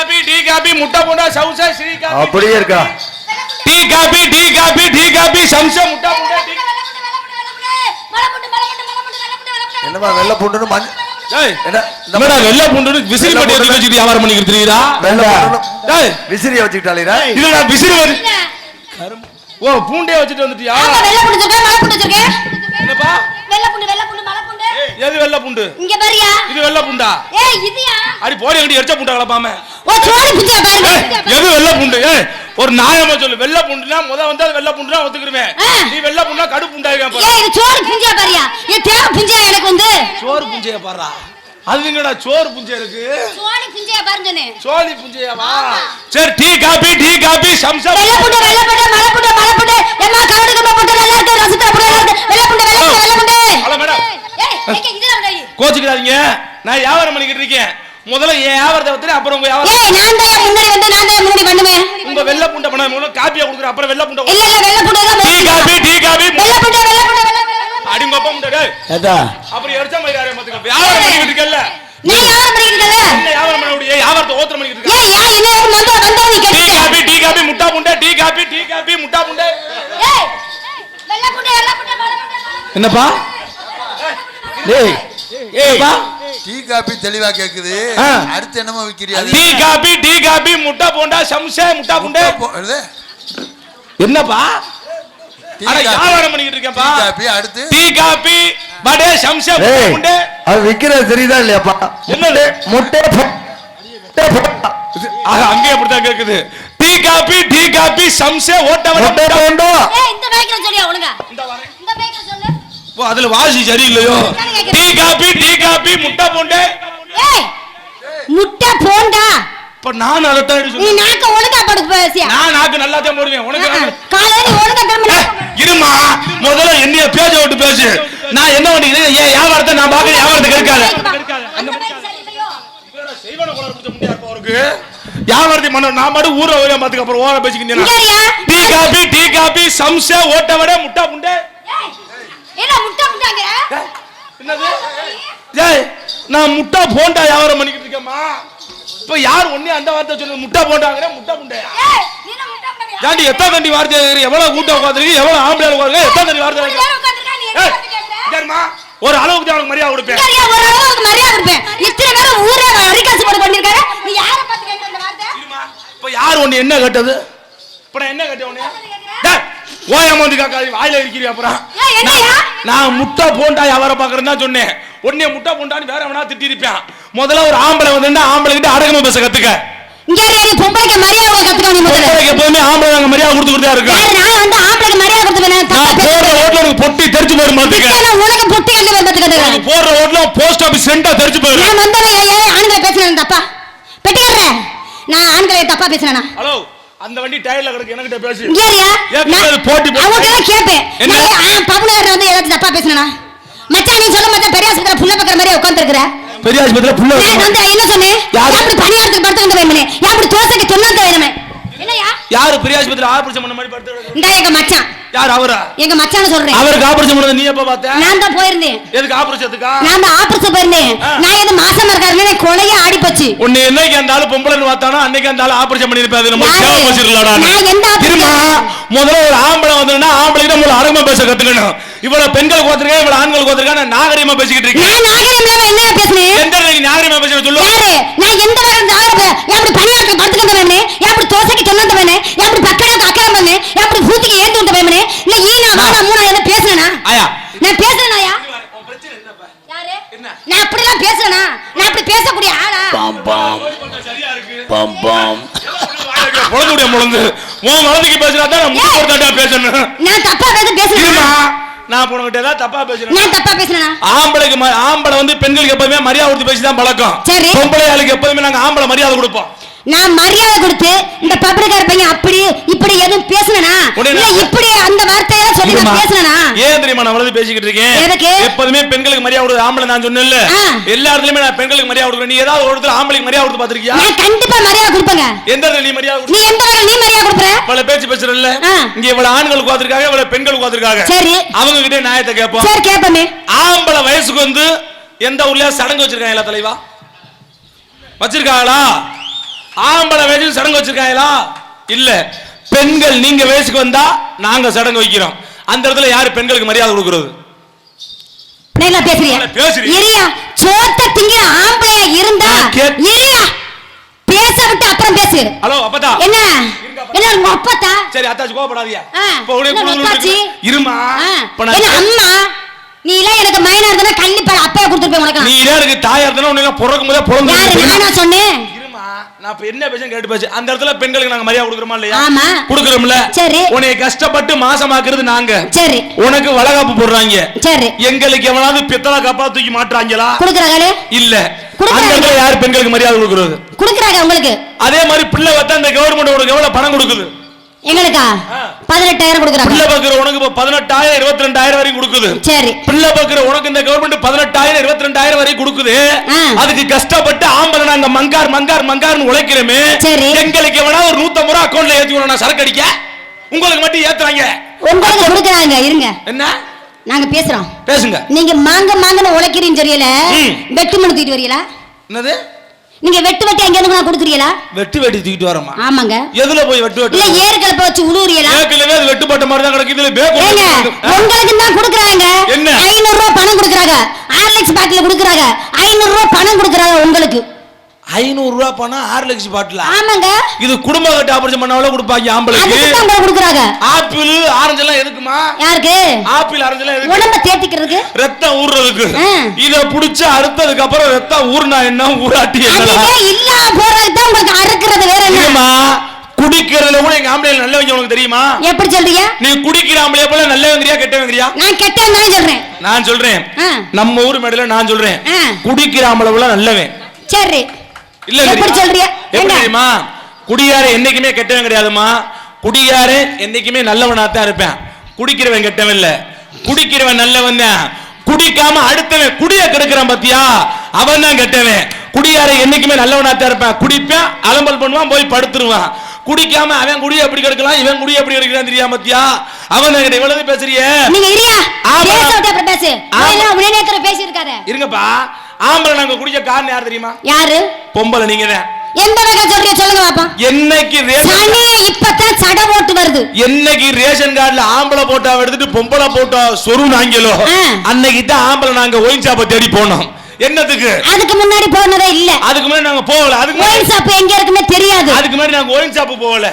Coffee tea coffee முட்டை bonda Sousa Sri coffee அப்படியே இருக்கா? Tea coffee tea coffee tea coffee சம்சா முட்டை போண்டா டீ என்னமா வெள்ளை பூண்டுன்னு மண் என்னடா வெள்ளை பூண்டு விசிறி பட்டி எடுத்து வச்சுட்டு வியாபாரம் பண்ணிக்கிட்டு வெள்ளை பூண்டுன்னு ஏய் விசிறிய விசிறி வந்து ஓ பூண்டே வச்சுட்டு வந்துட்டியா? என்னப்பா? எது வெள்ளை பூண்டு? இங்க பாரியா. இது வெள்ளை பூண்டா? ஏய் இதுயா? அடி போடி அடி எரிச்ச பூண்டா கலப்பாம ஓ சோடி புத்தியா பாருங்க. எது வெள்ளை பூண்டு? ஏய் ஒரு நியாயமா சொல்லு. வெள்ளை பூண்டுனா முத வந்து அது வெள்ளை பூண்டுனா ஒத்துக்கிருவேன். நீ வெள்ளை பூண்டுனா கடு பூண்டா இருக்கா ஏய் இது சோறு புஞ்சியா பாரியா? ஏ தேவை புஞ்சியா எனக்கு வந்து? சோறு புஞ்சைய பாறா அது எங்கடா சோறு புஞ்சை இருக்கு? சோடி புஞ்சியா பாருங்க சொன்னேன். சோழி புஞ்சையாவா? சரி டீ காபி டீ காபி சம்சா வெள்ளை புண்டு வெள்ளை புண்டு மலை புண்டு மலை புண்டு எம்மா கரடு கம்ப புண்டு நல்லா இருக்கு ரசத்துல புண்டு நல்லா இருக்கு வெள்ளை புண்டு வெள்ளை புண்டு வெள்ளை புண்டு ஹலோ மேடம் ஏய் எங்க இதுல டேய் கோச்சுக்கிறாதீங்க நான் வியாபாரம் பண்ணிக்கிட்டு இருக்கேன் முதல்ல பத்தி அப்புறம் உங்க வியாபாரம். ஏய் நான் தான் முன்னாடி வந்து நான் தான் முன்னாடி பண்ணுவேன். உங்க வெள்ளை பூண்டை பண்ண முதல்ல காப்பியா கொடுக்குற அப்புறம் வெள்ளை பூண்டை இல்ல இல்ல வெள்ளை புண்டு தான் டீ காபி டீ காபி. வெள்ளை புண்டு வெள்ளை புண்டு வெள்ளை புண்டு அடிங்கப்பா முண்டை டேய். ஏதா அப்புறம் எரிச்ச மாதிரி யாரையும் பாத்துக்க வியாபாரம் பண்ணிக்கிட்டு இருக்கல நீ யாரும் பண்ணிக்கிட்டு என்ன வியாபாரம் பண்ண முடியும்? வியாபாரத்தை ஓத்திரம் பண்ணிக்கிட்டு இருக்க? ஏய் யா என்ன வந்து வந்தா நீ டீ கேட்ட காபி டீ காபி முட்டா புண்டை டீ காபி டீ காபி முட்டா புண்டை. ஏய் வெள்ளை புண்டு வெள்ளை புண்டு புண்டு புண்டு. என்னப்பா? டேய் டீ காபி தெளிவா கேக்குது. அடுத்து என்னமோ விக்கிறியா? டீ காபி டீ காபி முட்டா போண்டா சம்சே முட்டா புண்டை. என்னப்பா. வியாபாரம் பண்ணிக்கிட்டு இருக்கேன்ப்பா? டீ காபி அடுத்து? டீ காபி வடை சம்சே புண்டை. அது விக்கிறது தெரியுதா இல்லையாப்பா? என்னது? முட்டை. ஆக அங்கேயே அப்படித்தான் கேக்குது. டீ காபி டீ காபி சம்சே ஓட்ட வடை முட்டை முட்டா. போண்டா. ஏய் இந்த பைக்ல சொல்லியா ஒழுங்கா? இந்த வரேன். இந்த பைக்ல சொல்லு ஓ அதுல வாசி சரியில்லையோ? டீ காபி டீ காபி முட்டை போண்டே. ஏய் முட்டை போண்டா? இப்ப நான் அதைத்தான் எடுத்து நீ. நாக்க ஒழுங்கா படுக்க பேசியா நான் நாக்கு நல்லா தான் போடுவேன். உனக்கு காலையில நீ ஒழுங்கா திரும்ப இருமா. முதல்ல என்னைய பேச விட்டு பேசு. நான் என்ன பண்ணிக்கிறேன்? ஏன் வியாபாரத்தை நான் பாக்க வியாபாரத்தை கெடுக்காத வியாபாரத்தை பண்ண நான் மட்டும் ஊரை ஊரே பாத்துக்க அப்புறம் ஓர பேசிக்கிட்டேன் டீ காபி டீ காபி சம்சே ஓட்ட வடை முட்டை புண்டை. ஏய் என்ன முட்டை முட்டாங்க? என்னது? ஏய் நான் முட்டை போண்டா வியாபாரம் பண்ணிக்கிட்டு இருக்கேம்மா. இப்ப யார் ஒண்ணே அந்த வார்த்தை சொல்லுங்க முட்டை போண்டாங்கிற முட்டை புண்டையா? ஏன்டி எத்தனை தண்டி வார்த்தை? எவ்வளவு கூட்டம் உட்காந்துருக்கு எவ்வளவு ஆம்பளை உட்காந்துருக்கு எத்தனை தண்டி வார்த்தை? நேரம்? சரிம்மா, ஒரு அளவுக்கு தான் உனக்கு மரியாதை கொடுப்பேன். ஒரு அளவுக்கு மரியாதை கொடுப்பேன். இத்தனை பேரும் ஊரே அரிகாசு போட்டு பண்ணிருக்காரு நீ யாரை பார்த்து கேட்ட இந்த வார்த்தை? இப்ப யார் ஒண்ணு என்ன கேட்டது? இப்ப நான் என்ன கேட்டேன் உன்னைய? டேய், ஓயாம வந்து காக்காது வாயில இருக்கிறீ அப்புறம்? ஏய், என்னய்யா? நான் முட்டை போண்டா வியாபாரம் பாக்குறேன்னு தான் சொன்னேன். உடனே முட்டை போண்டான்னு வேற வேணா திட்டி இருப்பேன் முதல்ல ஒரு ஆம்பளை வந்து ஆம்பளை கிட்ட அடக்கமா பேச கத்துக்க. இங்கறியா நீ பொம்பளைக்கு மரியாதை கத்துக்கோ நீ முதல்ல. பொம்பளைக்கு எப்பவுமே ஆம்பளை நாங்க மரியாதை கொடுத்து தான் இருக்கோம். நான் வந்து ஆம்பளைக்கு மரியாதை கொடுத்து நான் பொட்டி தெரிச்சு போயிரு மாத்துக்க நான் உனக்கு பொட்டி கண்டு போடுற ஓட்டுல போஸ்ட் ஆபீஸ் சென்டா தெரிச்சு போயிரு நான் வந்தவன் ஆண்களை பேசினேன் தப்பா? பெட்டிக்காரர நான் ஆண்களை தப்பா பேசினேனா? ஹலோ அந்த வண்டி டயர்ல கிடக்கு என்கிட்ட பேசு. போட்டி அவங்க கேட்பேன் பவுனகர்ல வந்து ஏதாச்சும் தப்பா பேசினேனா? மச்சான் நீ சொல்ல மச்சான் பெரிய ஆஸ்பத்திரி புள்ள பக்கற மாதிரி உட்கார்ந்து பெரிய ஆஸ்பத்திரியில புள்ள நான் வந்து என்ன சொன்னேன் யாரு? அப்படி பணியாரத்துக்கு படுத்து வந்த வேணுமே? அப்படி தோசைக்கு தொண்ணாத்த வேணுமே யாரு பெரிய ஆஸ்பத்திரியில ஆபரேஷன் பண்ண மாதிரி படுத்து? இந்த எங்க மச்சான். யார் அவரா? எங்க மச்சான் சொல்றேன். அவருக்கு ஆபரேஷன் பண்ணது நீ எப்ப பார்த்த? நான் தான் போயிருந்தேன். எதுக்கு ஆபரேஷத்துக்கா? நான் தான் ஆபரேஷன் போயிருந்தேன். நான் எது மாசமா இருக்காருன்னு கொலையே ஆடி போச்சு உன்னை என்னைக்கு அந்த ஆளு பொம்பளைன்னு பார்த்தானோ அன்னைக்கு அந்த ஆளு ஆபரேஷன் பண்ணிருப்பேன் அது நம்ம? சேவை பேசிருக்கலாடா நான் எந்த? திரும்ப முதல்ல ஒரு ஆம்பளை வந்தா ஆம்பளை கிட்ட உங்களை அரங்கமா பேச கத்துக்கணும். இவ்வளவு பெண்கள் கோத்திருக்கேன் இவ்வளவு ஆண்கள் கோத்திருக்கேன் நான் நாகரிகமா பேசிக்கிட்டு இருக்கேன். நான் நாகரிகம் என்னையா பேசுனேன் எந்த நீ நாகரிகமா பேசுற சொல்லு. யாரு? நான் எந்த வகை ஜாகிரதை எப்படி பணியாற்ற படுத்துக்கிட்ட வேணே எப்படி தோசைக்கு சொன்னது வேணே எப்படி பக்கடாக்கு அக்கறம் பண்ணே? எப்படி பூத்திக்கு ஏந்து விட்ட வேணே இல்ல ஈனா வாடா மூணா என்ன பேசுறேனா? ஆயா. நான் பேசுறேனாயா யாரு? நான் அப்படி எல்லாம் பேசுறேனா? நான் அப்படி பேசக்கூடிய ஆளா? பாம் பாம். பாம் பாம். முழங்குடைய முழங்கு உன் வளர்ந்துக்கு பேசுனா தான் நான் முட்டு கொடுத்தாட்டா பேசணும் நான் தப்பா பேச பேசுறேனா நான் இப்ப உனக்கிட்ட ஏதாவது தப்பா பேசுறேன் நான் தப்பா பேசுறேனா ஆம்பளைக்கு ஆம்பளை வந்து பெண்களுக்கு எப்பவுமே மரியாதை கொடுத்து பேசி தான் பழக்கம். சரி. பொம்பளை ஆளுக்கு எப்பவுமே நாங்க ஆம்பளை மரியாதை கொடுப்போம். நான் மரியாதை கொடுத்து இந்த பப்ளிக்கார பையன் அப்படி இப்படி எதுவும் பேசுனனா? உடனே ஏன் தெரியுமா நான் வளர்ந்து பேசிக்கிட்டு இருக்கேன்? எப்போதுமே பெண்களுக்கு மரியாதை கொடுத்து ஆம்பளை நான் சொன்னேன்ல. எல்லா இடத்துலயுமே நான் பெண்களுக்கு மரியாதை கொடுக்குறேன். நீ ஏதாவது ஒரு இடத்துல ஆம்பளைக்கு மரியாதை கொடுத்து பாத்திருக்கியா கண்டிப்பா மரியாதை கொடுப்பேங்க. எந்த இடத்துல நீ மரியாதை நீ எந்த வகை நீ மரியாதை இவ்வளவு பேச்சு பேசுறல்ல. இங்க இவ்வளவு ஆண்கள் உட்காந்துருக்காங்க இவ்வளவு பெண்கள் உட்காந்துருக்காங்க சரி. அவங்க கிட்டே நியாயத்தை கேட்போம். சரி கேப்பமே ஆம்பளை வயசுக்கு வந்து எந்த ஊர்லயா சடங்கு வச்சிருக்காங்க தலைவா? வச்சிருக்காங்களா? ஆம்பளை வயசுக்கு சடங்கு வச்சிருக்காங்களா? இல்ல. பெண்கள் நீங்க வயசுக்கு வந்தா நாங்க சடங்கு வைக்கிறோம். அந்த இடத்துல யாரு பெண்களுக்கு மரியாதை கொடுக்கறது? பேசுறியா? சோத்த திங்கிற ஆம்பளையா இருந்தா இரியா பேச விட்டு அப்புறம் பேசு. ஹலோ அப்பதா என்ன? என்ன உங்க அப்பத்தா? சரி அத்தாச்சி கோவப்படாதீங்க. ஆ, இப்ப உடனே அத்தாச்சி? இருமா? என்ன அம்மா? நீ எல்லாம் எனக்கு மைனா இருந்தா கள்ளிப்பாட அப்பவே கொடுத்துருப்பேன் உனக்கு. நீ இல்ல எனக்கு தாயா இருந்தா உன்னை எல்லாம் பிறக்கும் போதே பிறந்து நானா சொன்னேன்? நான் இப்ப என்ன பேசுறேன் கேட்டு பேசு அந்த இடத்துல பெண்களுக்கு நாங்க மரியாதை கொடுக்குறோமா இல்லையா? ஆமா. கொடுக்குறோம்ல? சரி. உன்னை கஷ்டப்பட்டு மாசமாக்குறது நாங்க. சரி. உனக்கு வளகாப்பு போடுறாங்க. சரி. எங்களுக்கு எவனாவது பித்தளை கப்பா தூக்கி மாட்டுறாங்களா? குடுக்குறாங்களே? இல்ல. அந்த இடத்துல யார் பெண்களுக்கு மரியாதை கொடுக்குறது? குடுக்குறாங்க உங்களுக்கு அதே மாதிரி பிள்ளை வத்தா இந்த கவர்மெண்ட் உனக்கு எவ்வளவு பணம் கொடுக்குது? எங்களுக்கா. பதினெட்டாயிரம் கொடுக்குறாங்க. பிள்ளை பாக்குற உனக்கு பதினெட்டாயிரம் இருபத்தி ரெண்டாயிரம் வரைக்கும் கொடுக்குது. சரி. பிள்ளை பாக்குற உனக்கு இந்த கவர்மெண்ட் பதினெட்டாயிரம் இருபத்தி ரெண்டாயிரம் வரை கொடுக்குது. அதுக்கு கஷ்டப்பட்டு ஆம்பளை நாங்க மங்கார் மங்கார் மங்கார்னு உழைக்கிறோமே. சரி. எங்களுக்கு எவனா ஒரு நூத்தம்பது ரூபா அக்கௌண்ட்ல ஏத்தி விடணும் சரக்கு அடிக்க? உங்களுக்கு மட்டும் ஏத்துறாங்க. உங்களுக்கு கொடுக்குறாங்க இருங்க. என்ன? நாங்க பேசுறோம். பேசுங்க. நீங்க மாங்க மாங்கன்னு உழைக்கிறீன்னு தெரியல. ம். வெட்டு மணி தூக்கிட்டு வரீங்களா? என்னது? நீங்க வெட்டு வெட்டி அங்க இருந்து கொடுக்குறீங்களா? வெட்டி வெட்டி தூக்கிட்டு வரமா ஆமாங்க. எதுல போய் வெட்டு இல்ல வெட்டு ஏற்கனவே வச்சு உழுவுறீங்களா? ஏற்கனவே அது வெட்டுப்பட்ட மாதிரி தான் கிடக்கு. இதுல பேக்கு ஏங்க ஆ. உங்களுக்கு தான் கொடுக்குறாங்க. என்ன? ஐநூறு ரூபாய் பணம் கொடுக்குறாங்க. ஆர்லெக்ஸ் பாட்டில் கொடுக்குறாங்க. ஐநூறு ரூபாய் பணம் கொடுக்குறாங்க உங்களுக்கு. ஐநூறு ரூபா பணம் ஆறு லட்சம் பாட்டில? ஆமாங்க. இது குடும்ப கட்டு ஆபரேஷன் பண்ணாலும் கொடுப்பாங்க ஆம்பளைக்கு. கொடுக்குறாங்க. ஆப்பிள் ஆரஞ்சு எல்லாம் எதுக்குமா? யாருக்கு? ஆப்பிள் ஆரஞ்சு எல்லாம் எதுக்கு? உடம்ப தேத்திக்கிறதுக்கு. ரத்தம் ஊறுறதுக்கு. இத புடிச்சு அறுத்ததுக்கு அப்புறம் ரத்தம் ஊர்னா என்ன? ஊராட்டி என்னடா? அதுவே இல்லாம போறதுக்கு தான் உங்களுக்கு அறுக்கிறது வேற என்ன? தெரியுமா? குடிக்கிறதுல கூட எங்க ஆம்பளை நல்லவங்க உனக்கு தெரியுமா? எப்படி சொல்றீங்க? நீ குடிக்கிற ஆம்பளைய போல நல்லவங்கிறியா கெட்டவங்கிறியா? நான் கெட்டேன் தான் சொல்றேன். நான் சொல்றேன். நம்ம ஊர் மேடையில நான் சொல்றேன். குடிக்கிற ஆம்பளை போல நல்லவன். சரி. இல்ல எப்படி? சொல்றீங்க எப்படி ஏங்க? தெரியுமா? குடியார என்னைக்குமே கெட்டவன் கிடையாதுமா குடியார என்னைக்குமே நல்லவனா தான் இருப்பேன். குடிக்கிறவன் கெட்டவன் இல்ல. குடிக்கிறவன் நல்லவன் தான். குடிக்காம அடுத்தவன் குடிய கெடுக்கிறான் பாத்தியா? அவன் தான் கெட்டவன். குடியார என்னைக்குமே நல்லவனா தான் இருப்பேன். குடிப்பேன் அலம்பல் பண்ணுவான் போய் படுத்துருவான். குடிக்காம அவன் குடிய எப்படி கெடுக்கலாம்? இவன் குடிய எப்படி கெடுக்கிறான் தெரியாம பாத்தியா? அவன் தான் இவ்வளவு பேசுறியே. நீங்க ஆமா. பேச பேசு. இருக்காத இருங்கப்பா. ஆம்பளை நாங்க குடிக்க காரணம் யார் தெரியுமா? யாரு? பொம்பளை நீங்க தான் எந்த வகை சொல்றீங்க சொல்லுங்க பாப்பா. என்னைக்கு ரேஷன் இப்பதான் சட ஓட்டு வருது. என்னைக்கு ரேஷன் கார்டுல ஆம்பளை போட்டா எடுத்துட்டு பொம்பளை போட்டா ஆ. அன்னைக்கு தான் ஆம்பளை நாங்க ஒயின் ஷாப்பை தேடி போனோம். என்னத்துக்கு? அதுக்கு முன்னாடி போனதே இல்ல. அதுக்கு முன்னாடி நாங்க போகல. அதுக்கு ஒயின் ஷாப் எங்க இருக்குன்னு தெரியாது. அதுக்கு முன்னாடி நாங்க ஒயின் ஷாப்பு போகல.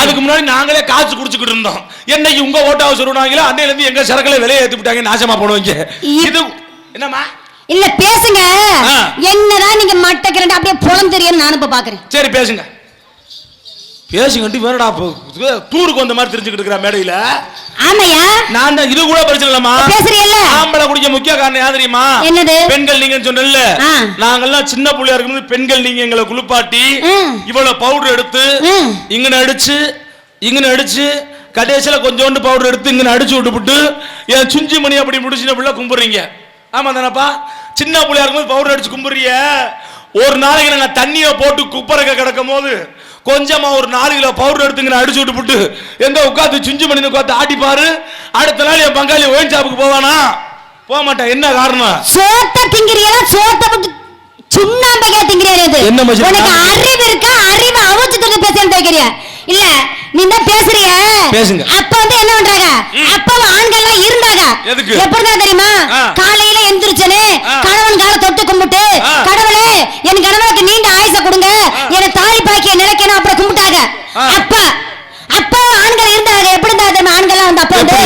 அதுக்கு முன்னாடி நாங்களே காசு குடிச்சுக்கிட்டு இருந்தோம். என்னைக்கு உங்க ஓட்டாவை சொருனாங்களோ அன்னையில இருந்து எங்க சரக்குல விலையை ஏத்தி விட்டாங்க நாசமா போடுவீங்க இ- இது என்னம்மா? இல்ல பேசுங்க. என்னதான் நீங்க மட்ட கிரண்டு அப்படியே புலம் தெரியும் நானும் இப்ப பாக்குறேன். சரி பேசுங்க. பேசுங்கட்டு வேறடா டூருக்கு வந்த மாதிரி தெரிஞ்சுக்கிட்டு இருக்கிற மேடையில. ஆமையா? நான் தான் இது கூட பிரச்சனை இல்லம்மா பேசுறீல்ல ஆம்பளை குடிக்க முக்கிய காரணம் யார் தெரியுமா? என்னது? பெண்கள் நீங்க சொன்னல ஆ. நாங்கெல்லாம் சின்ன புள்ளையா இருக்கும்போது பெண்கள் நீங்க எங்களை குளிப்பாட்டி. இவ்வளவு பவுடர் எடுத்து. இங்கன அடிச்சு இங்கன அடிச்சு கடைசியில கொஞ்சோண்டு பவுடர் எடுத்து இங்கன அடிச்சு விட்டுப்புட்டு என் சுஞ்சி மணி அப்படி முடிச்சுன புள்ள கும்பிடுறீங்க. ஆமா தானப்பா? சின்ன புள்ளையா இருக்கும்போது பவுடர் அடிச்சு கும்பிடுறிய? ஒரு நாளைக்கு நாங்க தண்ணிய போட்டு குப்பரக்க கிடக்கும் போது கொஞ்சமா ஒரு நாலு கிலோ பவுடர் எடுத்து இங்க அடிச்சு விட்டுப்புட்டு எங்க உட்காந்து சுஞ்சி மணி உட்காந்து ஆட்டி பாரு. அடுத்த நாள் என் பங்காளி ஒயின் ஷாப்புக்கு போவானா? போக மாட்டேன் என்ன காரணம்? சோத்த திங்கிறீங்களா சோத்த விட்டு சுண்ணாம்பையா திங்கிறீங்க இது. என்ன உனக்கு நான் அறிவு இருக்கா? அறிவு அவுச்சு தூக்கி பேசுறது வைக்கிறிய இல்ல நீ தான் பேசுறிய பேசுங்க. அப்ப வந்து என்ன பண்றாங்க அப்பவும் ஆண்கள் எல்லாம் இருந்தாங்க எதுக்கு? எப்படிதான் தெரியுமா. காலையில எந்திரிச்சனே. கணவன் கால தொட்டு கும்பிட்டு. கடவுளே என் கணவனுக்கு நீண்ட ஆயுச கொடுங்க என தாலி பாக்கிய நிலைக்கணும் அப்புறம் கும்பிட்டாங்க. அப்ப அப்ப ஆண்கள் இருந்தாங்க எப்படி இருந்தாங்க தெரியுமா ஆண்கள் வந்து அப்ப வந்து?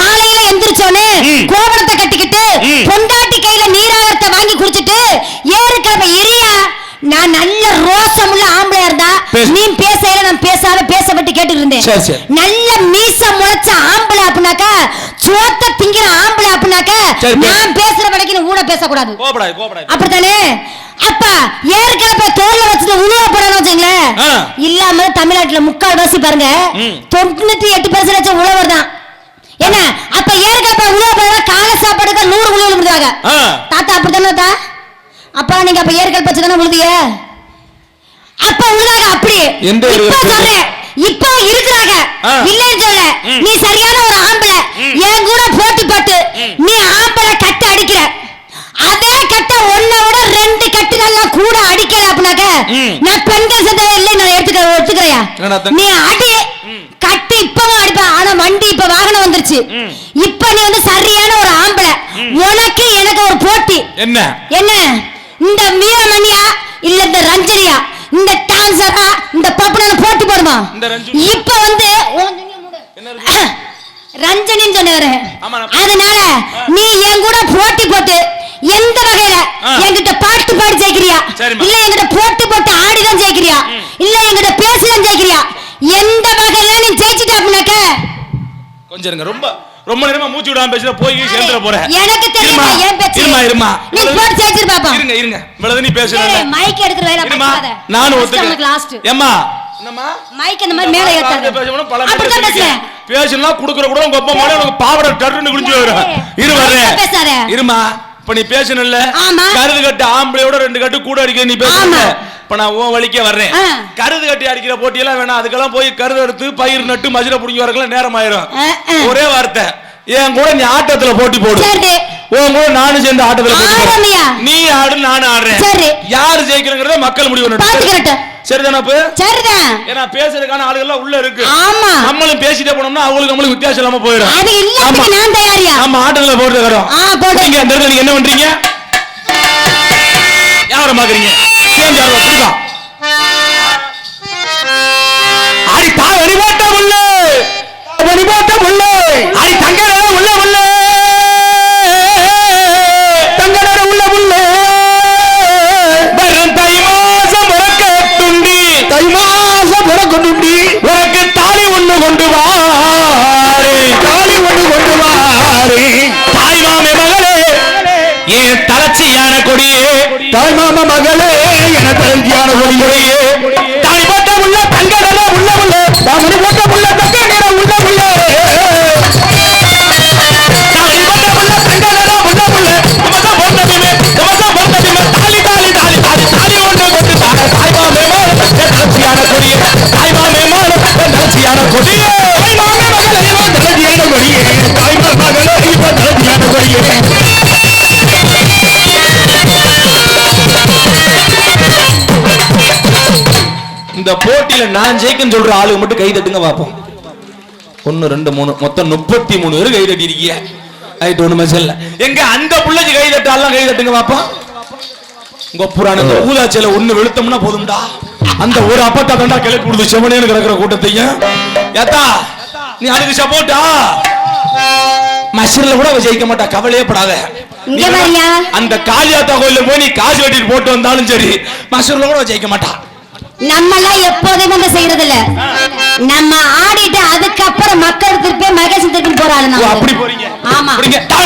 காலையில எந்திரிச்சோனே ம். கோவணத்தை கட்டிக்கிட்டு. பொண்டாட்டி கையில நீராகத்தை வாங்கி குடிச்சிட்டு ஏறுக்கிழமை இரியா நான் நல்ல ரோசமுள்ள இருந்தா பேசு. நீ பேசையில நான் பேசாம பேசப்பட்டு கேட்டுட்டு இருந்தேன் சரி, சரி. நல்ல மீச முளைச்ச ஆம்பளை அப்படின்னாக்கா சோத்த திங்கிற ஆம்பளை பேசு. நான் பேசுற வரைக்கும் நீ கூட பேசக்கூடாது அப்படித்தானே அப்ப ஏற்கனவே தோல்ல வச்சுட்டு உழுவ போறேன்னு வச்சுங்களேன். இல்லாம தமிழ்நாட்டுல முக்கால் வாசி பாருங்க. தொண்ணூத்தி எட்டு பெர்சன்டேஜ் உழவர் தான் என்ன அப்ப ஏற்கனவே உழுவ போறதா காலை சாப்பாடுக்கு நூறு உழுவல் விடுறாங்க ஆ. தாத்தா அப்படித்தானே தா அப்பா நீங்க அப்ப ஏற்கனவே பச்சு தானே உழுதிய அப்ப உழுதாங்க அப்படி. எந்த ஒரு இப்ப இடத்துல? சொல்றேன். இப்ப இருக்கிறாங்க. இல்லைன்னு சொல்ல. நீ சரியான ஒரு ஆம்பளை. என் கூட போட்டி போட்டு நீ ஆம்பளை கட்டு அடிக்கிற. அதே கட்ட ஒன்ன விட ரெண்டு கட்டு நல்லா கூட அடிக்கல அப்படின்னாக்க. நான் பெண்கள் சந்தை இல்லை கொடுக்குறியா என்னடா தங்க- நீ அடி. கட்டி இப்பவும் அடிப்ப. ஆனா வண்டி இப்ப வாகனம் வந்துருச்சு. இப்ப நீ வந்து சரியான ஒரு ஆம்பளை. உனக்கு எனக்கு ஒரு போட்டி. என்ன? என்ன? இந்த வீரமணியா இல்ல இந்த ரஞ்சனியா? இந்த டான்சரா இந்த பப்பனால போட்டி ரஞ்சு- இப்ப வந்து? ரஞ்சனின்னு சொன்னவரு. அதனால நீ என் கூட போட்டி போட்டு எந்த வகையில. என்கிட்ட பாட்டு பாடி ஜெயிக்கிறியா. இல்ல என்கிட்ட போட்டி போட்டு ஆடிதான் ஜெயிக்கிறியா? இல்ல என்கிட்ட பேசிதான் ஜெயிக்கிறியா? எந்த வகையில நீ ஜெயிச்சிட்ட அப்படின்னாக்க? கொஞ்சம் ரொம்ப ரொம்ப நேரமா மூச்சு விடாம பேசுற போய் சேர்ந்துட போறேன் எனக்கு தெரியுமா ஏன் பேச்சு? இருமா இருமா. நீ போட்டு ஜெயிச்சிரு பாப்போம் இருங்க இருங்க. இவ்வளவு நீ பேசுறல மைக் எடுத்துட்டு வேலை இருமா பார்க்காத. நானும் லாஸ்ட் ஏம்மா? என்னம்மா? மைக் இந்த மாதிரி மேல ஏத்தாத. பேசணும் பல அப்படிதான் பேசுறேன் பேசணும் குடுக்குற கூட உங்க அப்பா மாதிரி உனக்கு பாவட டர்னு குடிஞ்சு வரும் இரு பேசாத. இருமா இப்ப நீ பேசணும்ல. கருது கட்டு ஆம்பளையோட ரெண்டு கட்டு கூட அடிக்க நீ பேசணும். இப்ப நான் உன் வழிக்கே வர்றேன். கருது கட்டி அடிக்கிற போட்டியெல்லாம் வேணாம். அதுக்கெல்லாம் போய் கருது எடுத்து பயிர் நட்டு மஜில புடிங்கி வரக்கெல்லாம் நேரம் ஆயிரும். ஒரே வார்த்தை. என் கூட நீ ஆட்டத்துல போட்டி போடு. உன் கூட நானும் சேர்ந்து ஆட்டத்துல போட்டி நீ ஆடு நானும் ஆடுறேன். சரி. யாரு ஜெயிக்கிறங்கிறத மக்கள் முடிவு. பாத்துக்கிறட்டும். சரிதானே அப்ப? சரிதான். ஏன்னா பேசுறதுக்கான ஆளுகள்லாம் உள்ள இருக்கு. ஆமா. நம்மளும் பேசிட்டே போனோம்னா அவங்களுக்கு நம்மளுக்கு வித்தியாசம் இல்லாம போயிடும். அது ஆமா. நான் தயாரியா? நம்ம ஆட்டங்களை போட்டு தரோம் ஆ, போடு. நீங்க அந்த இடத்துல நீங்க என்ன பண்றீங்க? வியாபாரம் பாக்குறீங்க. சேர்ந்து ஆடுவா பிடிக்கும் அடி வழிபாட்ட உள்ள வழிபாட்ட உள்ள அடி தங்க உள்ள உள்ள தங்க உள்ள உள்ள வரும் தை மாசம் பிறக்க துண்டி. தை மாசம் பிறக்க துண்டி. உனக்கு தாலி ஒண்ணு கொண்டு வாரே தாலி ஒண்ணு கொண்டு வாரி தாய் மாமே மகளே ஏன் தலச்சியான கொடியே. தாய் மாம மகளே என தலச்சியான கொடியே. போட்டியில நான் ஜெயிக்கன்னு சொல்ற ஆளுங்க மட்டும் கை தட்டுங்க பாப்போம். ஒன்னு ரெண்டு மூணு மொத்தம் முப்பத்தி மூணு பேர் கை தட்டி இருக்கீங்க ரைட் ஒண்ணு மச்சம் இல்ல. எங்க அந்த புள்ளைக்கு கை தட்டாலாம் கை தட்டுங்க பாப்போம். உங்க புராண இந்த ஊதாச்சியில ஒண்ணு வெளுத்தோம்னா போதும்டா. அந்த ஒரு அப்பத்தா தண்டா கிளப்பி கொடுத்து செவனேன்னு கிடக்குற கூட்டத்தையும். ஏத்தா நீ அதுக்கு சப்போர்ட்டா மசூர்ல கூட அவ ஜெயிக்க மாட்டா. கவலையே படாத. அந்த காளியாத்தா கோயில போய் நீ காசு வெட்டிட்டு போட்டு வந்தாலும் சரி மசூர்ல கூட ஜெயிக்க மாட்டா. நம்ம எல்லாம் எப்போதும் வந்து செய்யறது இல்ல நம்ம ஆடிட்டு அதுக்கப்புறம் மக்கள் திருப்பி மகேசன் திருப்பி போறாரு நம்ம அப்படி போறீங்க. ஆமா.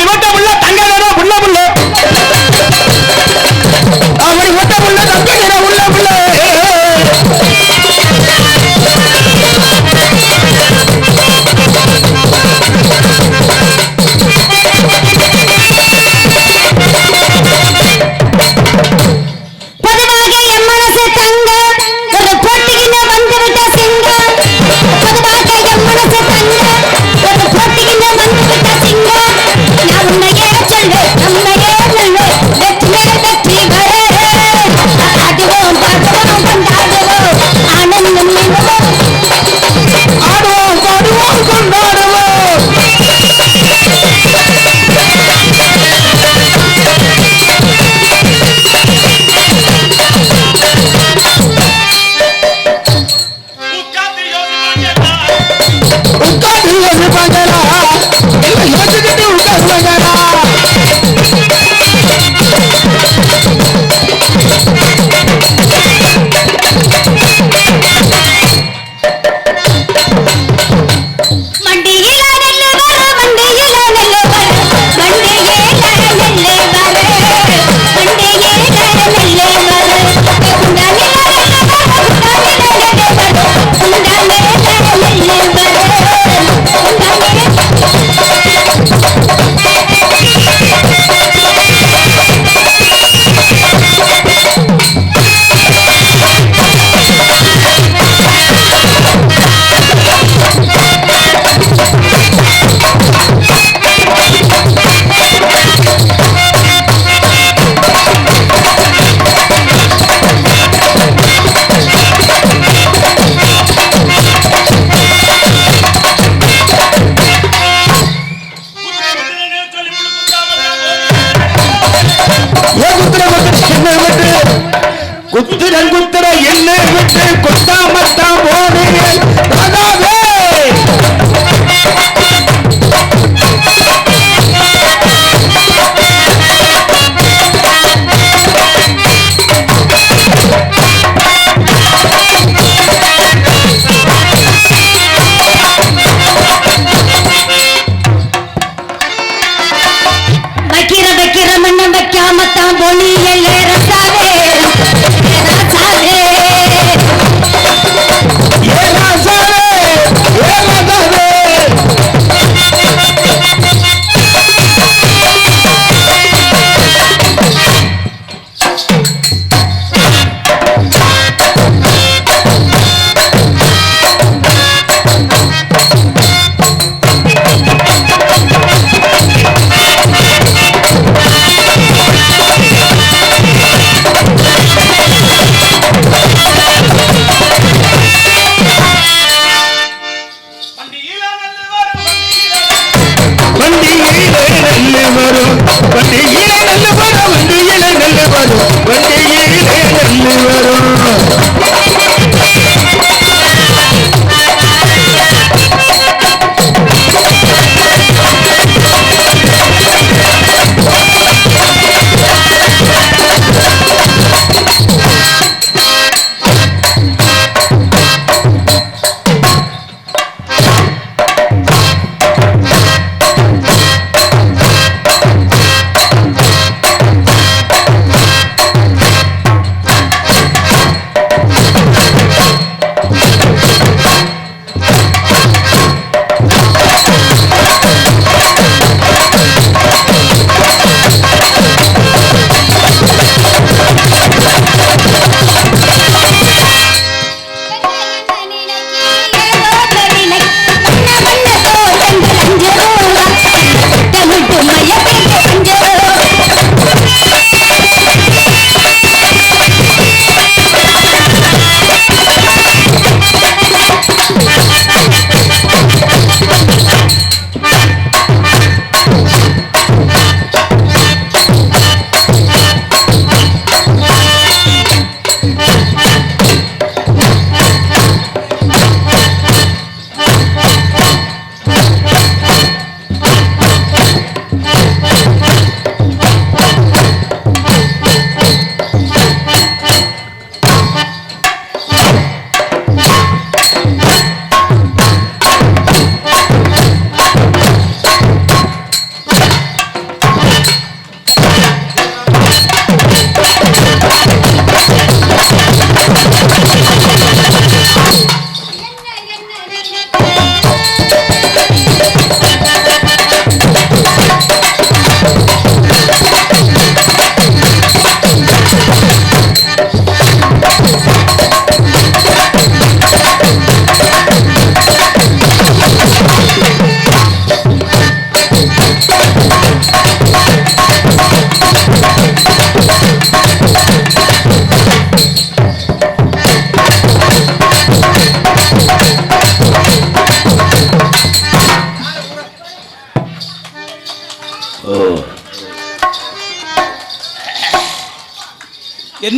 ஓட்ட முள்ள தங்க தங்க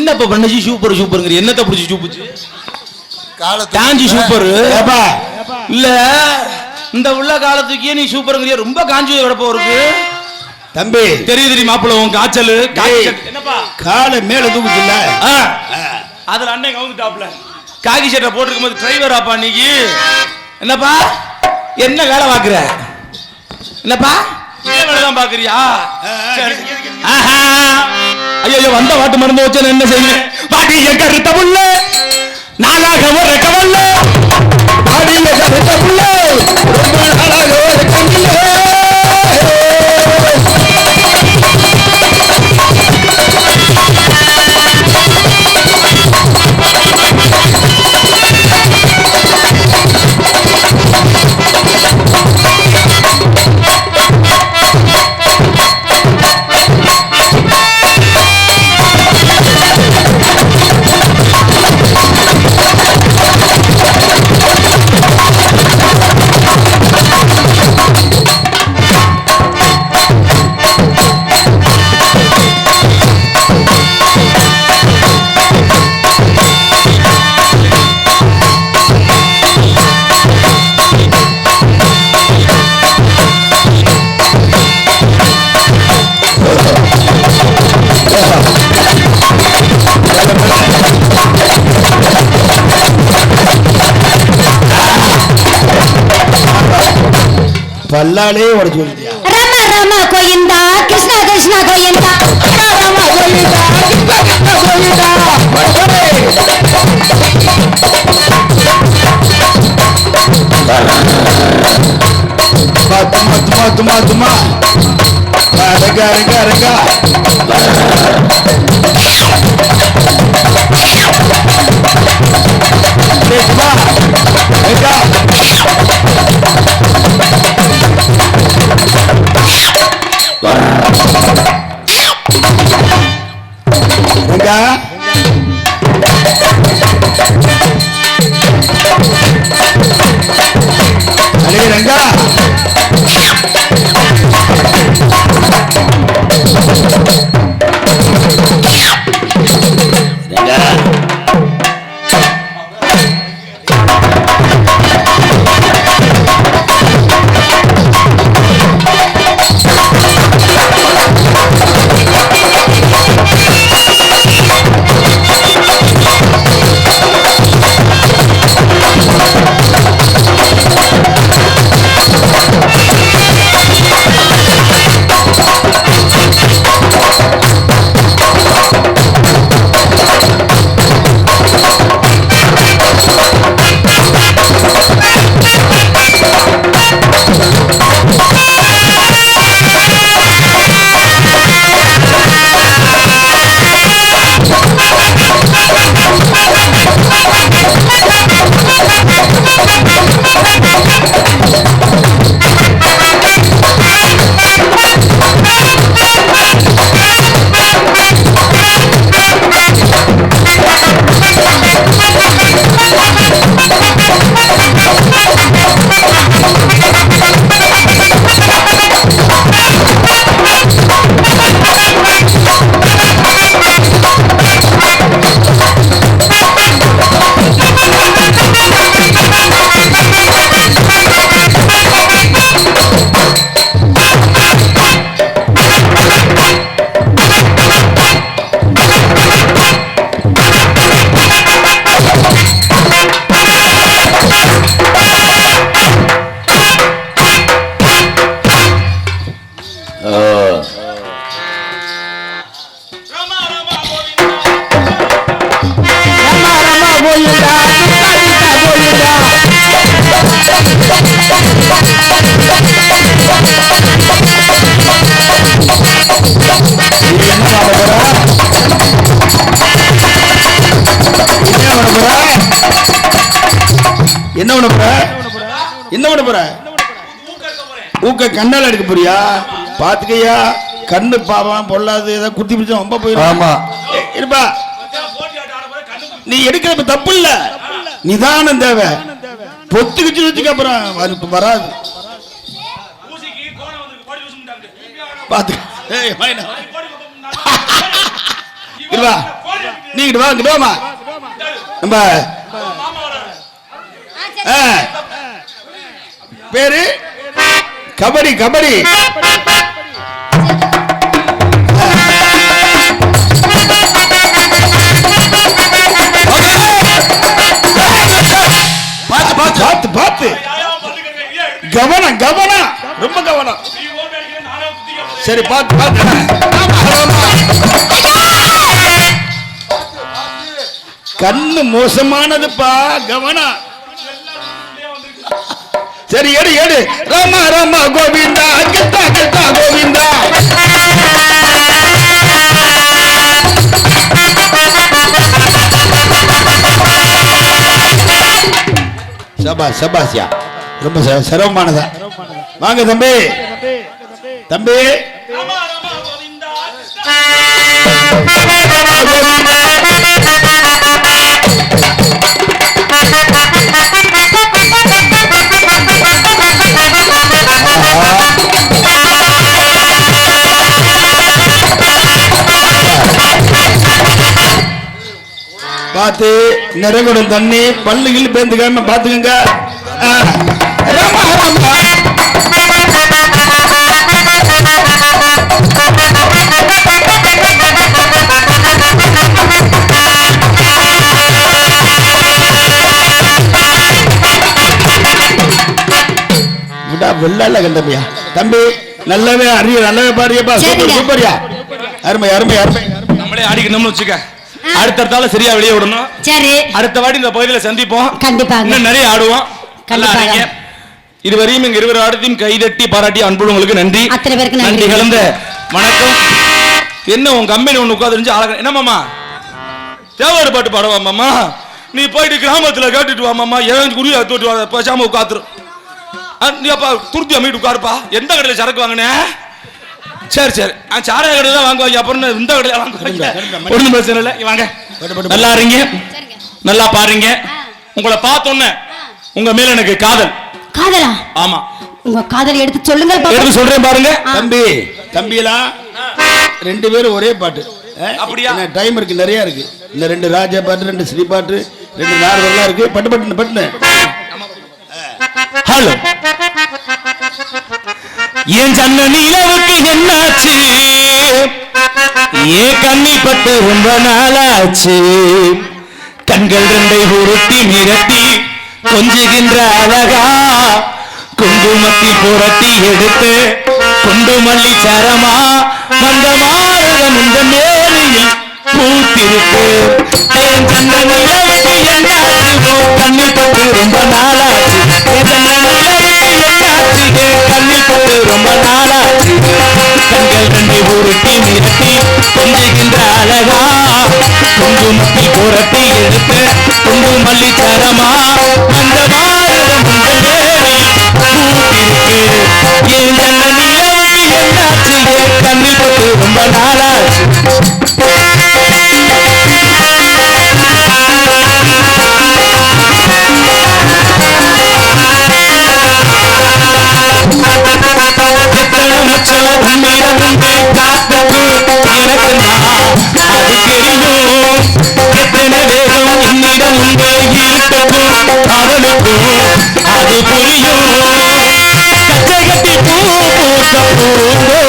என்ன இப்ப பண்ணி சூப்பர் சூப்பருங்கிற என்னத்தை பிடிச்சி சூப்புச்சு? காஞ்சி சூப்பர். ஏப்பா. இல்ல இந்த உள்ள காலத்துக்கே நீ சூப்பருங்கிறிய? ரொம்ப காஞ்சி கிடப்ப இருக்கு தம்பி. தெரியுது தெரியுமா மாப்பிள்ள உன் காய்ச்சல்? என்னப்பா? காலை மேல தூக்குச்சுல்ல ஆ, அதுல அண்ணன் கவுந்துட்டாப்ல. காக்கி சட்டை போட்டிருக்கும் போது டிரைவர் ஆப்பா நீங்க என்னப்பா? என்ன வேலை பாக்குற என்னப்பா? தான் பாக்குறியா. ஐயோ வந்த வாட்டு மருந்து வச்சு என்ன செய்வேன் பாட்டிய கருத்த புள்ள நாளாக ஒரு பல்லாலே உடச்சு கொடுத்தியா ரம ரம கோயந்தா கிருஷ்ண கிருஷ்ண கோயந்தா. தும்மா தும்மா தும்மா தும்மா அரங்க அரங்க அரங்க டேய், என்ன பண்ண போற? என்ன பண்ண போற? ஊக்க கண்ணால் எடுக்க போறியா? பாத்துக்கையா? கண்ணு பாவம் பொல்லாது ஏதாவது குத்தி பிடிச்சா ரொம்ப போயிடும் ஆமா. இருப்பா. நீ எடுக்கிறப்ப தப்பு இல்ல நிதானம் தேவை. பொத்துக்கிச்சு வச்சுக்க அப்புறம் வரு- வராது. பாத்து நீ வா இங்க வாமா நம்ம ஆ. பேரு? கபடி கபடி. பார்த்து பார்த்து கவனம் கவனம். ரொம்ப கவனம். சரி பார்த்து பார்த்து கண்ணு மோசமானதுப்பா கவனம். சரி எடு எடு. ராமா ராமா கோவிந்தா கிட்டா கிட்டா கோவிந்தா. சபா சபாசியா ரொம்ப சிரமமானதா? வாங்க தம்பி. தம்பி. பார்த்து நிறைகுடம் தண்ணி பல்லுகள் பேந்துக்காம பாத்துக்கங்க வெள்ளால கண்டமையா? தம்பி நல்லாவே அறிய நல்லாவே பாடியப்பா சூப்பர். சூப்பர்யா. அருமை அருமை அருமை. நம்மளே ஆடிக்கணும்னு வச்சுக்க. அடுத்தடுத்தால சரியா வெளியே விடணும். சரி. அடுத்த வாட்டி இந்த பகுதியில சந்திப்போம். கண்டிப்பாக. இன்னும் நிறைய ஆடுவோம். இதுவரையும் எங்க இருவர் ஆடத்தையும் கைதட்டி பாராட்டி அன்பு உங்களுக்கு நன்றி. அத்தனை பேருக்கு நன்றி. கலந்த வணக்கம். என்ன உன் கம்பெனி ஒண்ணு உட்காந்துருந்துச்சு அழகா என்ன மாமா? தேவாடு பாட்டு பாடவா மாமா? நீ போயிட்டு கிராமத்துல கேட்டுட்டு வா மாமா. ஏன் குருவியா தோட்டு பேசாம உட்காந்துரு நீ அப்பா துருத்தி அம்மிட்டு உட்காருப்பா. எந்த கடையில சரக்கு வாங்கினே? சரி சரி. ஆ, சாராய கடையில தான் வாங்குவாங்க. அப்புறம் இந்த கடையில வாங்குவாங்க ஒன்றும் பிரச்சனை இல்லை. வாங்க. பட்டு, பட்டு. நல்லா இருங்க. நல்லா பாருங்க. உங்களை பார்த்தோன்னே உங்க மேல எனக்கு காதல். காதலா? ஆமா. உங்க காதல் எடுத்து சொல்லுங்கள் பாப்போம். எடுத்து சொல்றேன் பாருங்க. தம்பி தம்பியெல்லாம் ரெண்டு பேரும் ஒரே பாட்டு. அப்படியா? டைம் இருக்கு நிறைய இருக்கு. இந்த ரெண்டு ராஜா பாட்டு ரெண்டு ஸ்ரீ பாட்டு ரெண்டு நாடகம்லாம் இருக்கு. பட்டு பட்டு பட்டுன்னு. ஹலோ என் சன்ன நிலவுக்கு என்னாச்சு? ஏன் கண்ணிப்பட்டு ரொம்ப நாளாச்சு. கண்கள் ரெண்டை உருட்டி மிரட்டி கொஞ்சுகின்ற அழகா குங்குமத்தி புரட்டி எடுத்து குண்டு மல்லி சரமா வந்த மாறுதன் இந்த மேலையில் பூத்திருக்கு. குங்குமத்தில் புரட்டி எடுத்து குண்டு மல்லி தரமா அந்த மாறுதம் இந்த மேலையில் என்னாச்சு? என் கண்ணில் பட்டு ரொம்ப நாளாச்சு? இருக்கட்டும் அவளுக்கும் அது புரியும் கச்சை கட்டி பூ பூத்த பூந்தோட்டமே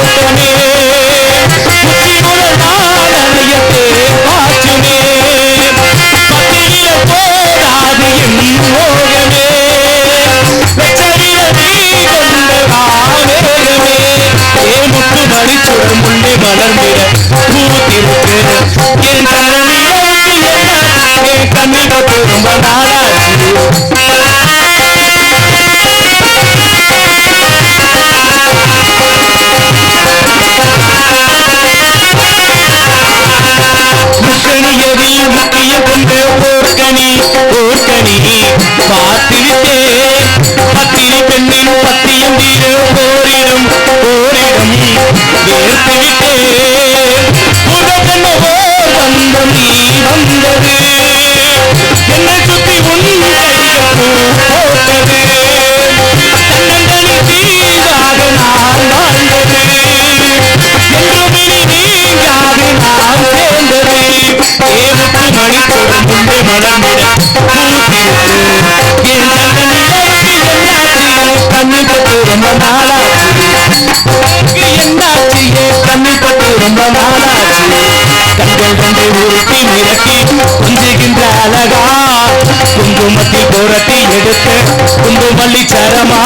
குண்டு மல்லி சரமா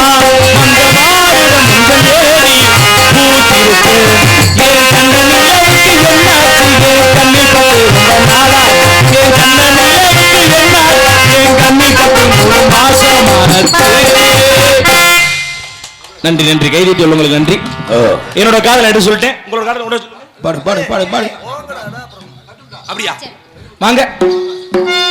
அந்த மாறுடம் உங்கள் ஏறி பூத்திருக்கு என் கண்ண நிலவுக்கு என்னாச்சு என் கண்ணில் பட்டு ரொம்ப நாளா என் கண்ண நிலவுக்கு என்னாச்சு என் கண்ணில் பட்டு மூணு மாசமானது நன்றி. நன்றி கைதட்டி உங்களுக்கு நன்றி என்னோட காதல எடுத்து சொல்லிட்டேன். உங்களோட காதல கூட பாடு பாடு பாடு பாடு. அப்படியா வாங்க.